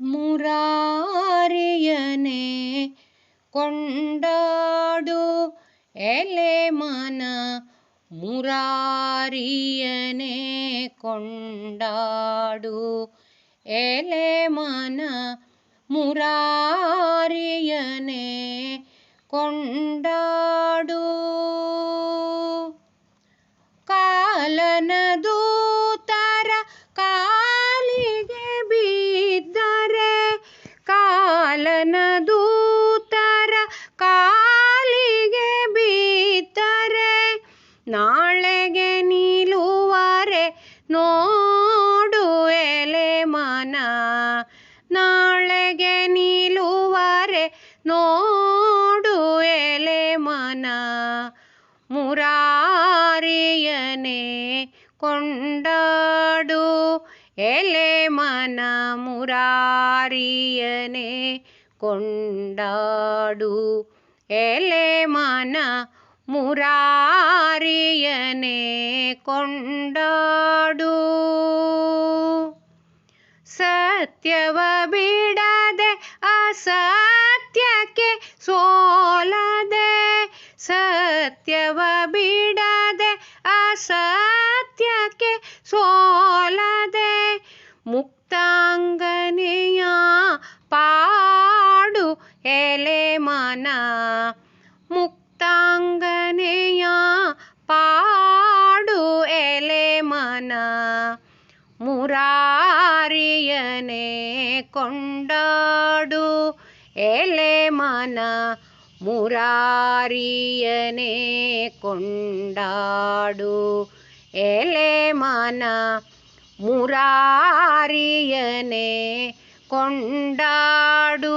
ಮುರಾರಿಯನೇ ಕೊಂಡಾಡು ಎಲೆ ಮನ ಮುರಾರಿಯನೆ ಕೊಂಡಾಡು ಎಲೆ ಮನ ಮುರಾರಿಯನೆ ಕೊಂಡಾಡು ನೋಡು ಎಲೆ ಮನ. ನಾಳೆಗೆ ನಿಲ್ಲುವರೆ ನೋಡು ಎಲೆ ಮನ. ಮುರಾರಿಯನೇ ಕೊಂಡಾಡು ಎಲೆ ಮನ. ಮುರಾರಿಯನೇ ಕೊಂಡಾಡು ಎಲೆ ಮನ. ಮುರಾರಿಯನೇ ಕೊಂಡಾಡು. ಸತ್ಯವ ಬಿಡದೆ ಅಸತ್ಯಕ್ಕೆ ಸೋಲದೆ ಸತ್ಯವ ಬಿಡದೆ ಅಸತ್ಯಕ್ಕೆ ಕೊಂಡಾಡು. ಎಲೆ ಮನ ಮುರಾರಿಯನೇ ಕೊಂಡಾಡು. ಎಲೆ ಮನ ಮುರಾರಿಯನೇ ಕೊಂಡಾಡು.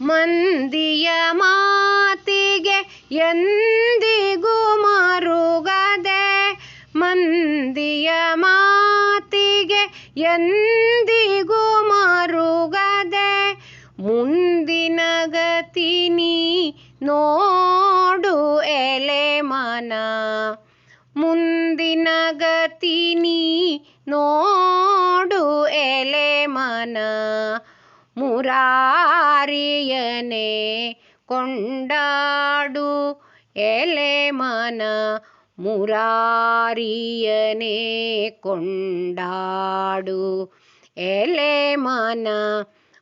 ಮಂದಿಯ ಮಾತಿಗೆ ಎಂದಿಗೂ ಮರುಗದೆ, ಮಂದಿಯ ಮಾತಿಗೆ ಎಂದಿಗೂ ಮರುಗದೆ ಮುಂದಿನ ಗತಿ ನೀ ನೋಡು ಎಲೆ ಮನ. ಮುಂದಿನ ಗತಿ ನೀ ನೋಡು ಎಲೆ ಮನ. ಮುರಾರಿಯನೆ ಕೊಂಡಾಡು ಎಲೆ ಮನ. ಮುರಾರಿಯನೇ ಕೊಂಡಾಡು. ಎಲೆ ಮನ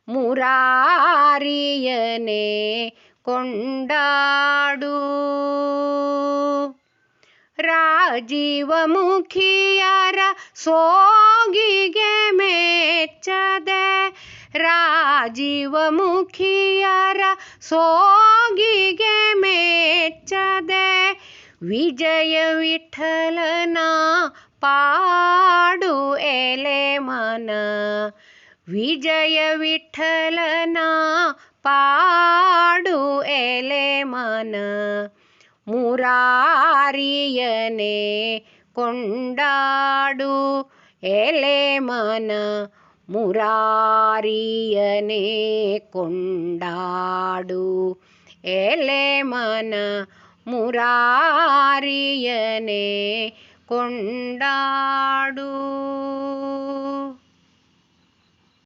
ಮುರಾರಿಯನೇ ಕೊಂಡಾಡು. ರಾಜೀವ ಮುಖಿಯರ ಸೋಗಿಗೆ ಮೆಚ್ಚದೆ. ರಾಜೀವ ಮುಖಿಯರ ಸೋಗಿಗೆ ಮೆಚ್ಚದೆ. ವಿಜಯ ವಿಠಲನ ಪಾಡು ಎಲೆ ಮನ ವಿಜಯ ವಿಠಲನ ಪಾಡು ಎಲೆ ಮನ ಮುರಾರಿಯನೇ ಕೊಂಡಾಡು ಎಲೆ ಮನ ಮುರಾರಿಯನೇ ಕೊಂಡಾಡು ಎಲೆ ಮನ ಮುರಾರಿಯನೇ ಕೊಂಡಾಡು